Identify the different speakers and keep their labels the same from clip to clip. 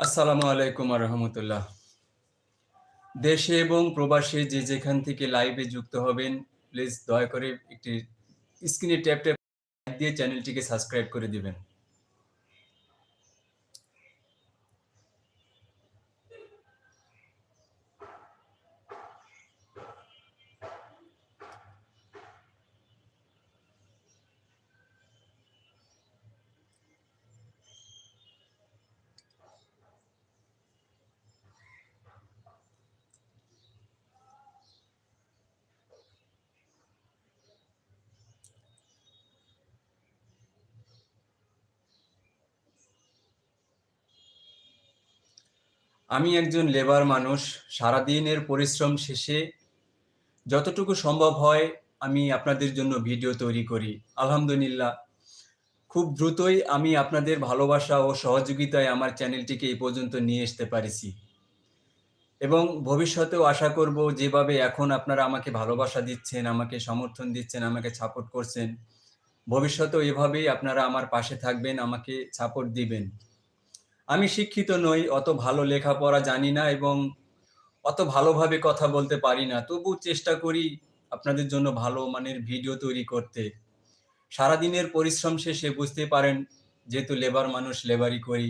Speaker 1: আসসালামু আলাইকুম রহমতুল্লাহ দেশে এবং প্রবাসে যে যেখান থেকে লাইভে যুক্ত হবেন প্লিজ দয়া করে একটি স্ক্রিনে ট্যাপ ট্যাপ দিয়ে চ্যানেলটিকে সাবস্ক্রাইব করে দিবেন। আমি একজন লেবার মানুষ, সারাদিনের পরিশ্রম শেষে যতটুকু সম্ভব হয় আমি আপনাদের জন্য ভিডিও তৈরি করি। আলহামদুলিল্লাহ। খুব দ্রুতই আমি আপনাদের ভালোবাসা ও সহযোগিতায় আমার চ্যানেলটিকে এই পর্যন্ত নিয়ে আসতে পারিছি। এবং ভবিষ্যতেও আশা করব যেভাবে এখন আপনারা আমাকে ভালোবাসা দিচ্ছেন, আমাকে সমর্থন দিচ্ছেন, আমাকে সাপোর্ট করছেন, ভবিষ্যতেও এভাবেই আপনারা আমার পাশে থাকবেন, আমাকে সাপোর্ট দিবেন। আমি শিক্ষিত নই, অত ভালো লেখাপড়া জানি না এবং অত ভালোভাবে কথা বলতে পারি না। তবু চেষ্টা করি আপনাদের জন্য ভালো মানের ভিডিও তৈরি করতে। সারাদিনের পরিশ্রম শেষে বুঝতে পারেন, যেহেতু লেবার মানুষ লেবারি করি,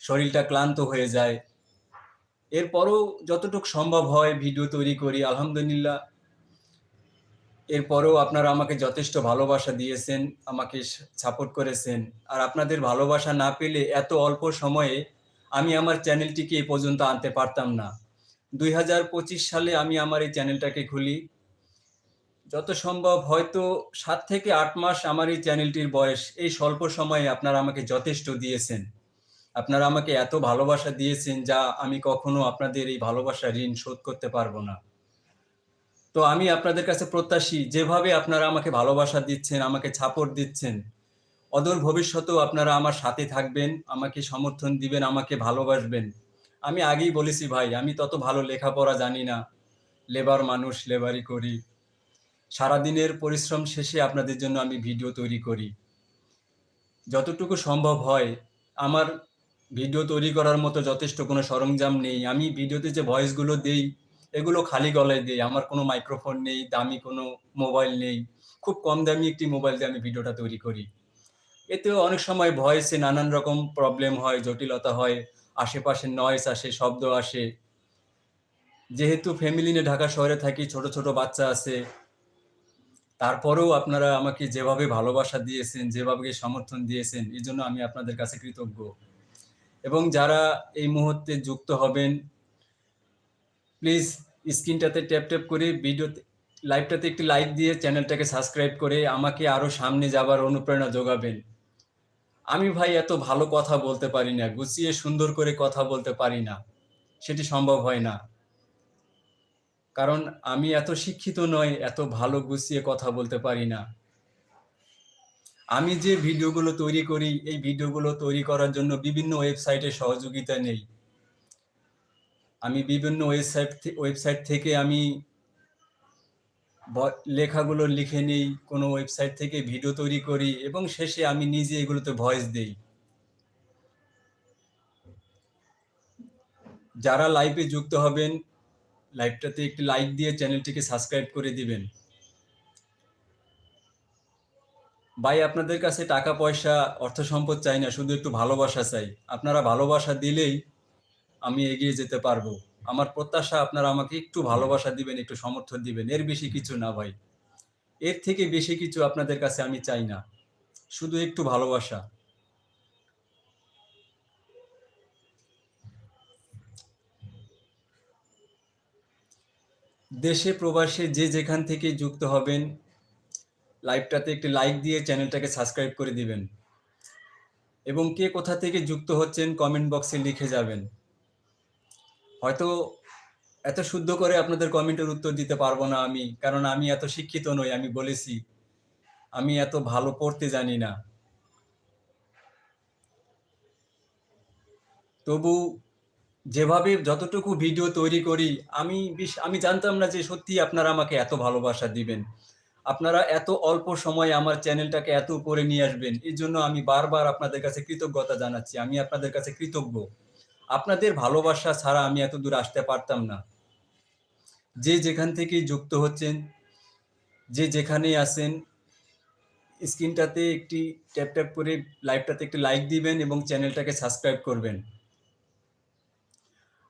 Speaker 1: শরীরটা ক্লান্ত হয়ে যায়। এরপরও যতটুকু সম্ভব হয় ভিডিও তৈরি করি। আলহামদুলিল্লাহ এরপরেও আপনারা আমাকে যথেষ্ট ভালোবাসা দিয়েছেন, আমাকে সাপোর্ট করেছেন। আর আপনাদের ভালোবাসা না পেলে এত অল্প সময়ে আমি আমার চ্যানেলটিকে এ পর্যন্ত আনতে পারতাম না। দুই হাজার পঁচিশ সালে আমি আমার এই চ্যানেলটাকে খুলি। যত সম্ভব হয়তো সাত থেকে আট মাস আমার এই চ্যানেলটির বয়স, এই স্বল্প সময়ে আপনারা আমাকে যথেষ্ট দিয়েছেন। আপনারা আমাকে এত ভালোবাসা দিয়েছেন যা আমি কখনো আপনাদের এই ভালোবাসা ঋণ শোধ করতে পারব না। তো আমি আপনাদের কাছে প্রত্যাশী, যেভাবে আপনারা আমাকে ভালোবাসা দিচ্ছেন, আমাকে ছাপড় দিচ্ছেন, অদূর ভবিষ্যতেও আপনারা আমার সাথে থাকবেন, আমাকে সমর্থন দিবেন, আমাকে ভালোবাসবেন। আমি আগেই বলেছি ভাই, আমি তত ভালো লেখাপড়া জানি না। লেবার মানুষ, লেবারি করি। সারাদিনের পরিশ্রম শেষে আপনাদের জন্য আমি ভিডিও তৈরি করি। যতটুকু সম্ভব হয়, আমার ভিডিও তৈরি করার মতো যথেষ্ট কোনো সরঞ্জাম নেই। আমি ভিডিওতে যে ভয়েসগুলো দেই এগুলো খালি গলায় দিই, আমার কোনো মাইক্রোফোন নেই, দামি কোনো মোবাইল নেই। খুব কম দামি একটি মোবাইল দিয়ে আমি ভিডিওটা তৈরি করি। এতেও অনেক সময় ভয়েসে নানান রকম প্রবলেম হয়, জটিলতা হয়, আশেপাশে নয়েস আসে, শব্দ আসে। যেহেতু ফ্যামিলি নিয়ে ঢাকা শহরে থাকি, ছোট ছোট বাচ্চা আছে, তারপরেও আপনারা আমাকে যেভাবে ভালোবাসা দিয়েছেন, যেভাবে সমর্থন দিয়েছেন, এই জন্য আমি আপনাদের কাছে কৃতজ্ঞ। এবং যারা এই মুহূর্তে যুক্ত হবেন প্লিজ স্ক্রিনটাতে ট্যাপ ট্যাপ করে ভিডিওতে লাইভটাতে একটি লাইক দিয়ে চ্যানেলটাকে সাবস্ক্রাইব করে আমাকে আরও সামনে যাবার অনুপ্রেরণা যোগাবেন। আমি ভাই এত ভালো কথা বলতে পারি না, গুছিয়ে সুন্দর করে কথা বলতে পারি না। সেটি সম্ভব হয় না। কারণ আমি এত শিক্ষিত নয় এত ভালো গুছিয়ে কথা বলতে পারি না। আমি যে ভিডিওগুলো তৈরি করি, এই ভিডিওগুলো তৈরি করার জন্য বিভিন্ন ওয়েবসাইটে সহযোগিতা নেই। আমি বিভিন্ন ওয়েবসাইট ওয়েবসাইট থেকে আমি লেখাগুলো লিখে নিই, কোনো ওয়েবসাইট থেকে ভিডিও তৈরি করি এবং শেষে আমি নিজে এগুলোতে ভয়েস দেই। যারা লাইভে যুক্ত হবেন লাইভটাতে একটি লাইক দিয়ে চ্যানেলটিকে সাবস্ক্রাইব করে দিবেন। ভাই, আপনাদের কাছে টাকা পয়সা অর্থ সম্পদ চাই না, শুধু একটু ভালোবাসা চাই। আপনারা ভালোবাসা দিলেই আমি এগিয়ে যেতে পারব। আমার প্রত্যাশা আপনারা আমাকে একটু ভালোবাসা দিবেন, একটু সমর্থন দিবেন। এর বেশি কিছু না ভাই। এর থেকে বেশি কিছু আপনাদের কাছে আমি চাই না। শুধু একটু ভালোবাসা। দেশে প্রবাসে যে যেখান থেকে যুক্ত হবেন, লাইভটাতে একটি লাইক দিয়ে চ্যানেলটাকে সাবস্ক্রাইব করে দিবেন। এবং কে কোথা থেকে যুক্ত হচ্ছেন কমেন্ট বক্সে লিখে যাবেন। হয়তো এত শুদ্ধ করে আপনাদের কমেন্টের উত্তর দিতে পারব না আমি, কারণ আমি এত শিক্ষিত নই, আমি বলেছি। আমি এত ভালো পড়তে জানি না। তবু যেভাবে যতটুকু ভিডিও তৈরি করি, আমি আমি জানতাম না যে সত্যি আপনারা আমাকে এত ভালোবাসা দিবেন। আপনারা এত অল্প সময়ে আমার চ্যানেলটাকে এত উপরে নিয়ে আসবেন। এই জন্য আমি বারবার আপনাদের কাছে কৃতজ্ঞতা জানাচ্ছি। আমি আপনাদের কাছে কৃতজ্ঞ। আপনাদের ভালোবাসা ছাড়া আমি এত দূর আসতে পারতাম না। যে যেখান থেকে যুক্ত হচ্ছেন, যে যেখানেই আছেন, স্ক্রিনটাতে একটি ট্যাপ ট্যাপ করে লাইভটাতে একটি লাইক দিবেন এবং চ্যানেলটাকে সাবস্ক্রাইব করবেন।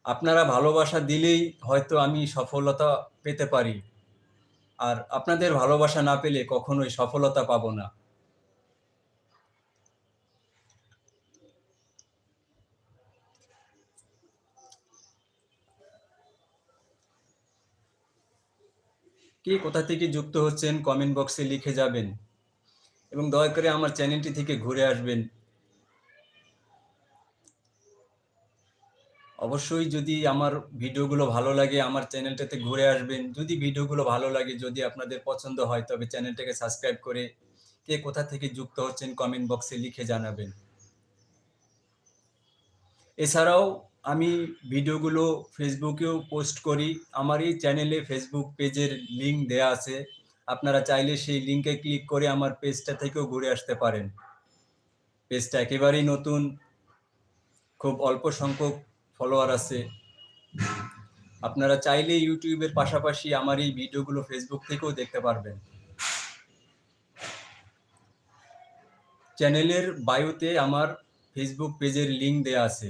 Speaker 1: আপনারা ভালোবাসা দিলেই হয়তো আমি সফলতা পেতে পারি। আর আপনাদের ভালোবাসা না পেলে কখনোই সফলতা পাবো না। কে, কোথা থেকে যুক্ত হচ্ছেন কমেন্ট বক্সে লিখে যাবেন। এবং দয়া করে আমার চ্যানেলটি থেকে ঘুরে আসবেন। অবশ্যই যদি আমার ভিডিওগুলো ভালো লাগে, আমার চ্যানেলটাতে ঘুরে আসবেন। যদি ভিডিওগুলো ভালো লাগে, যদি আপনাদের পছন্দ হয়, তবে চ্যানেলটাকে সাবস্ক্রাইব করে কে কোথা থেকে যুক্ত হচ্ছেন কমেন্ট বক্সে লিখে জানাবেন। এছাড়াও আমি ভিডিওগুলো ফেসবুকেও পোস্ট করি। আমার এই চ্যানেলে ফেসবুক পেজের লিঙ্ক দেয়া আছে। আপনারা চাইলে সেই লিঙ্কে ক্লিক করে আমার পেজটা থেকেও ঘুরে আসতে পারেন। পেজটা একেবারেই নতুন। খুব অল্প সংখ্যক ফলোয়ার আছে। আপনারা চাইলে ইউটিউবের পাশাপাশি আমার এই ভিডিওগুলো ফেসবুক থেকেও দেখতে পারবেন। চ্যানেলের বায়োতে আমার ফেসবুক পেজের লিঙ্ক দেয়া আছে।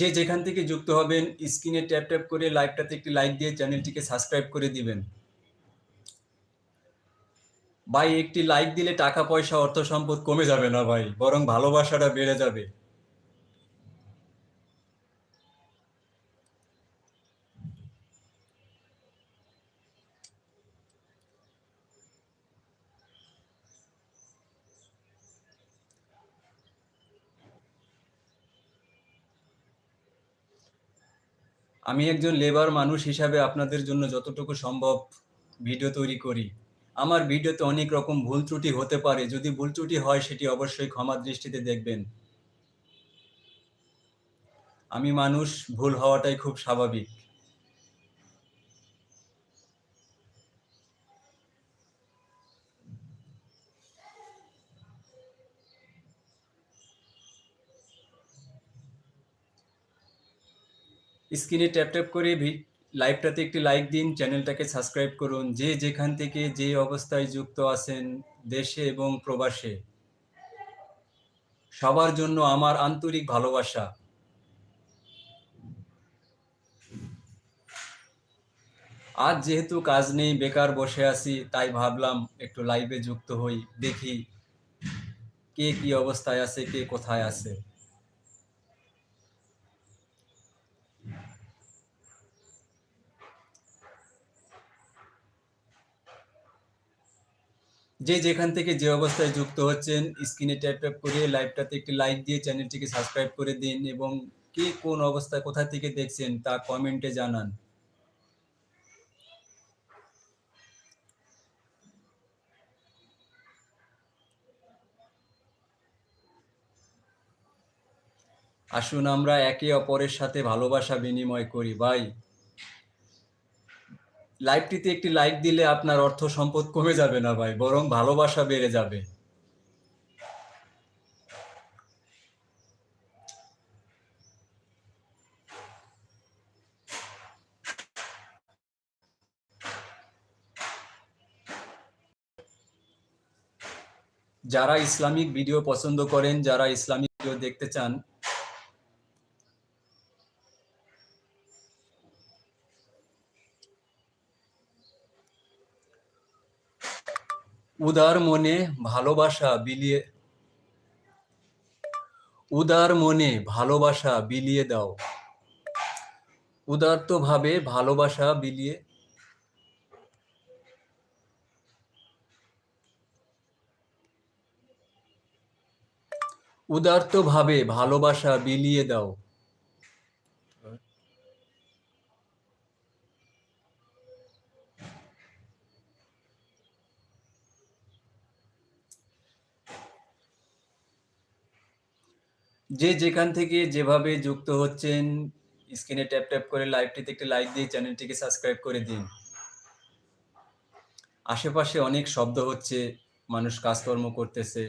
Speaker 1: যে যেখান থেকে যুক্ত হবেন, স্ক্রিনে ট্যাপ ট্যাপ করে লাইভটাতে একটি লাইক দিয়ে চ্যানেলটিকে সাবস্ক্রাইব করে দিবেন। ভাই, একটি লাইক দিলে টাকা পয়সা অর্থ সম্পদ কমে যাবে না ভাই, বরং ভালোবাসাটা বেড়ে যাবে। আমি একজন লেবার মানুষ হিসাবে আপনাদের জন্য যতটুকু সম্ভব ভিডিও তৈরি করি। আমার ভিডিওতে অনেক রকম ভুল ত্রুটি হতে পারে। যদি ভুল ত্রুটি হয়, সেটি অবশ্যই ক্ষমা দৃষ্টিতে দেখবেন। আমি মানুষ, ভুল হওয়াটাই খুব স্বাভাবিক। স্ক্রিনে ট্যাপ ট্যাপ করে লাইভটাতে একটি লাইক দিন, চ্যানেলটাকে সাবস্ক্রাইব করুন। যে যেখান থেকে যে অবস্থায় যুক্ত আছেন দেশে এবং প্রবাসে, সবার জন্য আমার আন্তরিক ভালোবাসা। আজ যেহেতু কাজ নেই, বেকার বসে আছি, তাই ভাবলাম একটু লাইভে যুক্ত হই, দেখি কে কি অবস্থায় আছে, কে কোথায় আছে। যে যেখান থেকে যে অবস্থায় যুক্ত হচ্ছেন, স্ক্রিনে ট্যাপ ট্যাপ করে লাইভটাতে একটি লাইক দিয়ে চ্যানেলটিকে সাবস্ক্রাইব করে দিন এবং কে কোন অবস্থায় কোথা থেকে দেখছেন তা কমেন্টে জানান। আসুন আমরা একে অপরের সাথে ভালোবাসা বিনিময় করি। ভাই লাইভটিতে একটি লাইক দিলে আপনার অর্থ সম্পদ কমে যাবে না ভাই, বরং ভালোবাসা বেড়ে যাবে। যারা ইসলামিক ভিডিও পছন্দ করেন, যারা ইসলামিক ভিডিও দেখতে চান উদার মনে ভালোবাসা বিলিয়ে উদার মনে ভালোবাসা বিলিয়ে দাও। উদার্ত ভাবে ভালোবাসা বিলিয়ে উদার্ত ভাবে ভালোবাসা বিলিয়ে দাও। যে যেখান থেকে যেভাবে যুক্ত হচ্ছেন, স্ক্রিনে ট্যাপ ট্যাপ করে লাইভটিতে একটি লাইক দিয়ে চ্যানেলটিকে সাবস্ক্রাইব করে দিন। আশেপাশে অনেক শব্দ হচ্ছে, মানুষ কাজকর্ম করতেছে।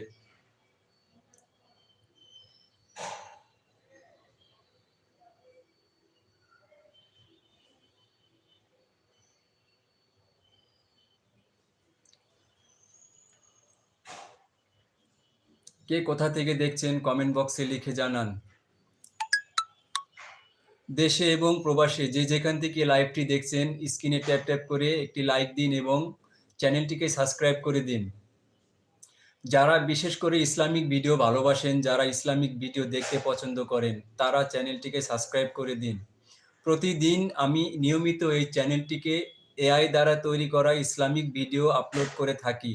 Speaker 1: কে কোথা থেকে দেখছেন কমেন্ট বক্সে লিখে জানান। দেশে এবং প্রবাসে যে যেখান থেকে লাইভটি দেখছেন স্ক্রিনে ট্যাপ ট্যাপ করে একটি লাইক দিন এবং চ্যানেলটিকে সাবস্ক্রাইব করে দিন। যারা বিশেষ করে ইসলামিক ভিডিও ভালোবাসেন, যারা ইসলামিক ভিডিও দেখতে পছন্দ করেন, তারা চ্যানেলটিকে সাবস্ক্রাইব করে দিন। প্রতিদিন আমি নিয়মিত এই চ্যানেলটিকে এআই দ্বারা তৈরি করা ইসলামিক ভিডিও আপলোড করে থাকি।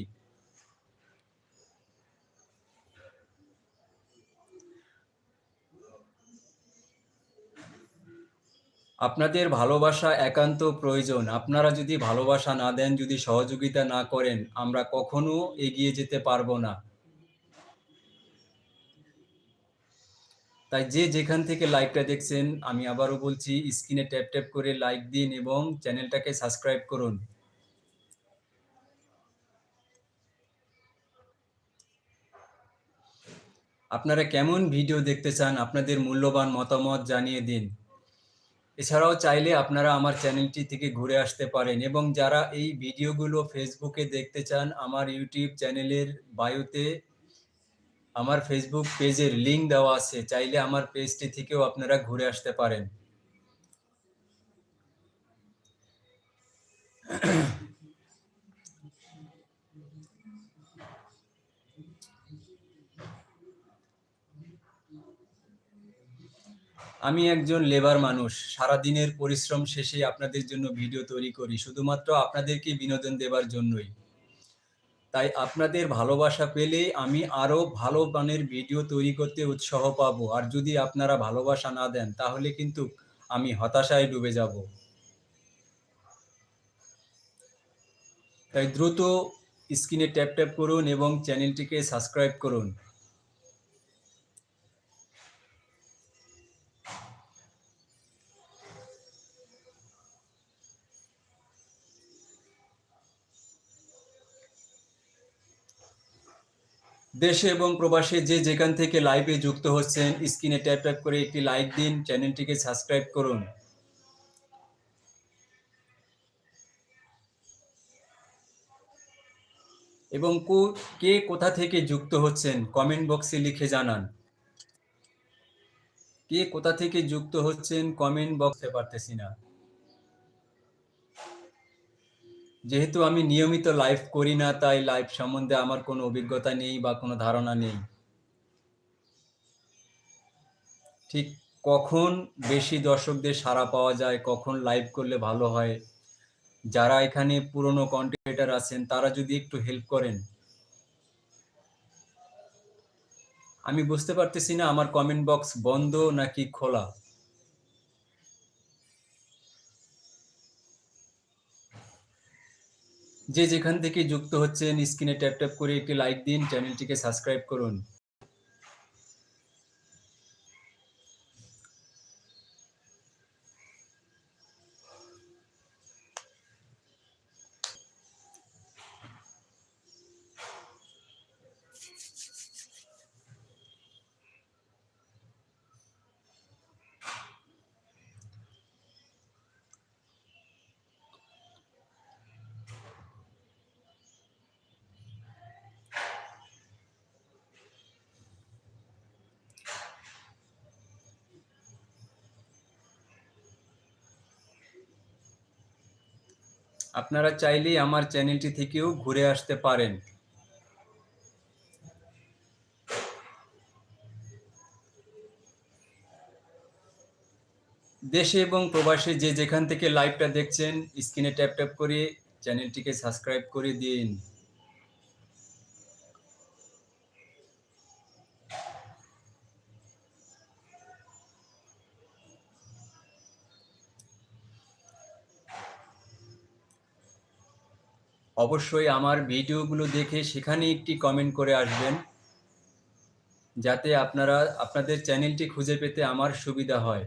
Speaker 1: আপনাদের ভালোবাসা একান্ত প্রয়োজন। আপনারা যদি ভালোবাসা না দেন, যদি সহযোগিতা না করেন, আমরা কখনো এগিয়ে যেতে পারব না। তাই যে যেখান থেকে লাইভটা দেখছেন, আমি আবারও বলছি, স্ক্রিনে ট্যাপ ট্যাপ করে লাইক দিন এবং চ্যানেলটাকে সাবস্ক্রাইব করুন। আপনারা কেমন ভিডিও দেখতে চান, আপনাদের মূল্যবান মতামত জানিয়ে দিন। এছাড়াও চাইলে আপনারা আমার চ্যানেলটি থেকে ঘুরে আসতে পারেন এবং যারা এই ভিডিওগুলো ফেসবুকে দেখতে চান, আমার ইউটিউব চ্যানেলের বায়ুতে আমার ফেসবুক পেজের লিঙ্ক দেওয়া আছে, চাইলে আমার পেজটি থেকেও আপনারা ঘুরে আসতে পারেন। আমি একজন লেবার মানুষ। সারা দিনের পরিশ্রম শেষে আপনাদের জন্য ভিডিও তৈরি করি, শুধুমাত্র আপনাদেরকে বিনোদন দেবার জন্যই। তাই আপনাদের ভালোবাসা পেলে আমি আরও ভালো মানের ভিডিও তৈরি করতে উৎসাহ পাবো। আর যদি আপনারা ভালোবাসা না দেন, তাহলে কিন্তু আমি হতাশায় ডুবে যাব। তাই দ্রুত স্ক্রিনে ট্যাপ ট্যাপ করুন এবং চ্যানেলটিকে সাবস্ক্রাইব করুন। দেশে এবং প্রবাসে যে যেখান থেকে লাইভে যুক্ত হচ্ছেন স্ক্রিনে ট্যাপ ট্যাপ করে একটি লাইক দিন চ্যানেলটিকে সাবস্ক্রাইব করুন। এবং কে কোথা থেকে যুক্ত হচ্ছেন কমেন্ট বক্সে লিখে জানান। কে কোথা থেকে যুক্ত হচ্ছেন কমেন্ট বক্সে পারতেছি না। যেহেতু আমি নিয়মিত লাইভ করি না, তাই লাইভ সম্বন্ধে আমার কোনো অভিজ্ঞতা নেই বা কোনো ধারণা নেই। ঠিক কখন বেশি দর্শকদের সাড়া পাওয়া যায়, কখন লাইভ করলে ভালো হয়? যারা এখানে পুরনো কন্টেন্টার আছেন, তারা যদি একটু হেল্প করেন। আমি বুঝতে পারতেছি না, আমার কমেন্ট বক্স বন্ধ নাকি খোলা? যে যেখান থেকে যুক্ত হচ্ছেন, স্ক্রিনে ট্যাপ ট্যাপ করে একটি লাইক দিন চ্যানেলটিকে সাবস্ক্রাইব করুন। আপনারা চাইলেই আমার চ্যানেলটি থেকেও ঘুরে আসতে পারেন। দেশে এবং প্রবাসে যে যেখান থেকে লাইভটা দেখছেন, স্ক্রিনে ট্যাপ ট্যাপ করে চ্যানেলটিকে সাবস্ক্রাইব করে দিন। অবশ্যই আমার ভিডিওগুলো দেখে সেখানে একটি কমেন্ট করে আসবেন, যাতে আপনারা আপনাদের চ্যানেলটি খুঁজে পেতে আমার সুবিধা হয়।